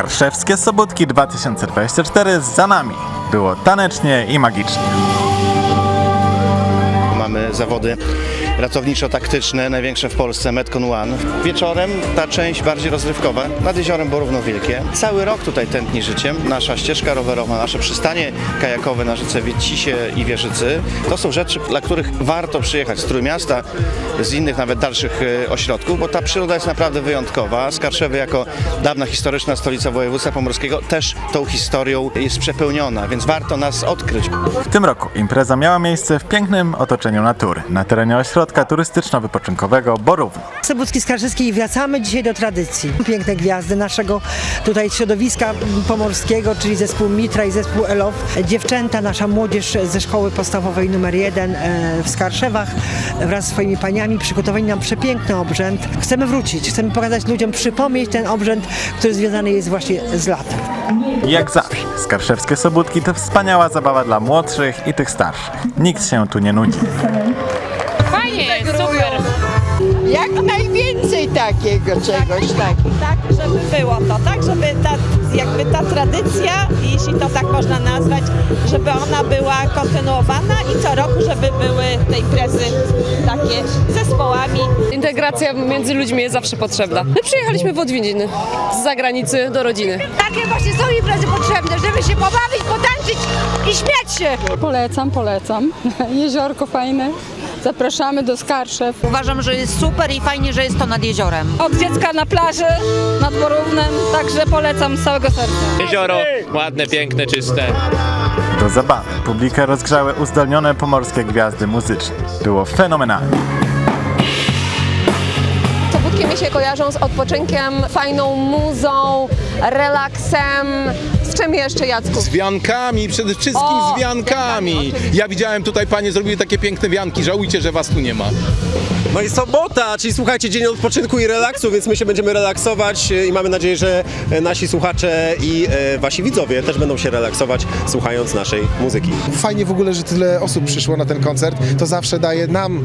Skarszewskie Sobótki 2024 za nami. Było tanecznie i magicznie. Mamy zawody ratowniczo-taktyczne, największe w Polsce, Metcon One. Wieczorem ta część bardziej rozrywkowa, nad jeziorem Borówno Wielkie. Cały rok tutaj tętni życiem. Nasza ścieżka rowerowa, nasze przystanie kajakowe na rzece Wiecisie i Wieżycy. To są rzeczy, dla których warto przyjechać z Trójmiasta, z innych nawet dalszych e, ośrodków, bo ta przyroda jest naprawdę wyjątkowa. Skarszewy jako dawna historyczna stolica województwa pomorskiego też tą historią jest przepełniona, więc warto nas odkryć. W tym roku impreza miała miejsce w pięknym otoczeniu natury, na terenie ośrodka turystyczno-wypoczynkowego Borówno. Sobótki Skarżyskie i wracamy dzisiaj do tradycji. Piękne gwiazdy naszego tutaj środowiska pomorskiego, czyli zespół Mitra i zespół Elof. Dziewczęta, nasza młodzież ze szkoły podstawowej numer 1 w Skarszewach wraz z swoimi paniami przygotowali nam przepiękny obrzęd. Chcemy wrócić, chcemy pokazać ludziom, przypomnieć ten obrzęd, który związany jest właśnie z latem. Jak zawsze, Skarszewskie Sobótki to wspaniała zabawa dla młodszych i tych starszych. Nikt się tu nie nudzi. Super. Jak najwięcej takiego czegoś tak. tak, żeby było to, tak, żeby ta, jakby ta tradycja, jeśli to tak można nazwać, żeby ona była kontynuowana i co roku, żeby były te imprezy takie zespołami. Integracja między ludźmi jest zawsze potrzebna. My przyjechaliśmy w odwiedziny z zagranicy do rodziny. Takie właśnie są imprezy potrzebne, żeby się pobawić, potańczyć i śmiać się. Polecam, polecam. Jeziorko fajne. Zapraszamy do Skarszew. Uważam, że jest super i fajnie, że jest to nad jeziorem. Od dziecka na plaży, nad Porównem, także polecam z całego serca. Jezioro ładne, piękne, czyste. Do zabawy publikę rozgrzały uzdolnione pomorskie gwiazdy muzyczne. Było fenomenalnie. Mi się kojarzą z odpoczynkiem, fajną muzą, relaksem. Z czym jeszcze, Jacku? Z wiankami, przede wszystkim O, z wiankami. wiankami, oczywiście. Ja widziałem tutaj, panie zrobiły takie piękne wianki. Żałujcie, że was tu nie ma. No i sobota, czyli słuchajcie, dzień odpoczynku i relaksu, więc my się będziemy relaksować e, i mamy nadzieję, że e, nasi słuchacze i e, wasi widzowie też będą się relaksować słuchając naszej muzyki. Fajnie w ogóle, że tyle osób przyszło na ten koncert. To zawsze daje nam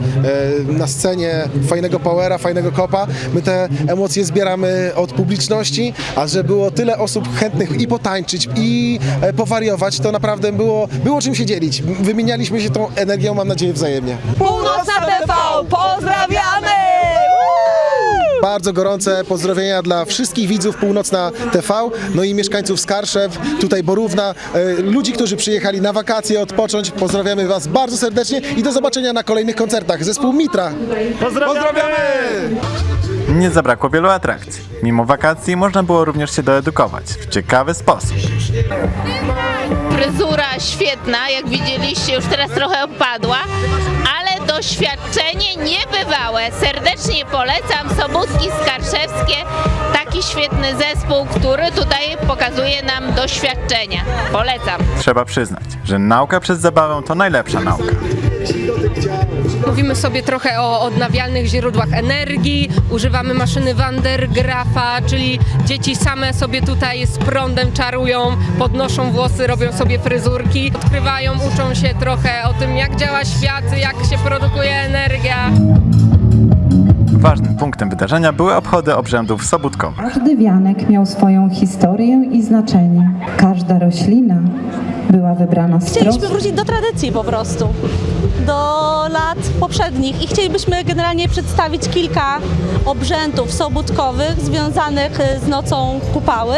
e, na scenie fajnego powera, fajnego kopa. My te emocje zbieramy od publiczności, a że było tyle osób chętnych i potańczyć, i e, powariować, to naprawdę było, było czym się dzielić. Wymienialiśmy się tą energią, mam nadzieję, wzajemnie. Północna TV, pozdrawiamy! Bardzo gorące pozdrowienia dla wszystkich widzów Północna TV, no i mieszkańców Skarszew, tutaj Borówna, e, ludzi, którzy przyjechali na wakacje odpocząć. Pozdrawiamy Was bardzo serdecznie i do zobaczenia na kolejnych koncertach. Zespół Mitra. Pozdrawiamy! Nie zabrakło wielu atrakcji. Mimo wakacji można było również się doedukować w ciekawy sposób. Fryzura świetna, jak widzieliście, już teraz trochę opadła, ale doświadczenie niebywałe. Serdecznie polecam Sobótki Skarszewskie, taki świetny zespół, który tutaj pokazuje nam doświadczenia. Polecam. Trzeba przyznać, że nauka przez zabawę to najlepsza nauka. Mówimy sobie trochę o odnawialnych źródłach energii, używamy maszyny Van der Graafa, czyli dzieci same sobie tutaj z prądem czarują, podnoszą włosy, robią sobie fryzurki, odkrywają, uczą się trochę o tym, jak działa świat, jak się produkuje energia. Ważnym punktem wydarzenia były obchody obrzędów sobótkowych. Każdy wianek miał swoją historię i znaczenie. Każda roślina była wybrana z Chcieliśmy wrócić do tradycji po prostu, do lat poprzednich i chcielibyśmy generalnie przedstawić kilka obrzędów sobótkowych związanych y, z nocą kupały.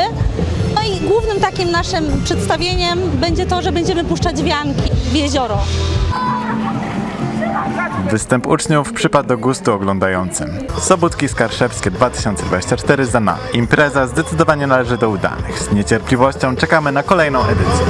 No i głównym takim naszym przedstawieniem będzie to, że będziemy puszczać wianki w jezioro. Występ uczniów przypadł do gustu oglądającym. Sobótki Skarszewskie 2024 za nami. Impreza zdecydowanie należy do udanych. Z niecierpliwością czekamy na kolejną edycję.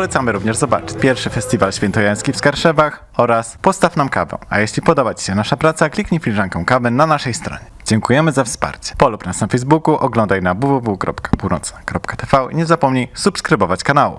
Polecamy również zobaczyć pierwszy festiwal świętojański w Skarszewach oraz Postaw nam kawę. A jeśli podoba Ci się nasza praca, kliknij filiżankę kawy na naszej stronie. Dziękujemy za wsparcie. Polub nas na Facebooku, oglądaj na www.północna.tv i nie zapomnij subskrybować kanału.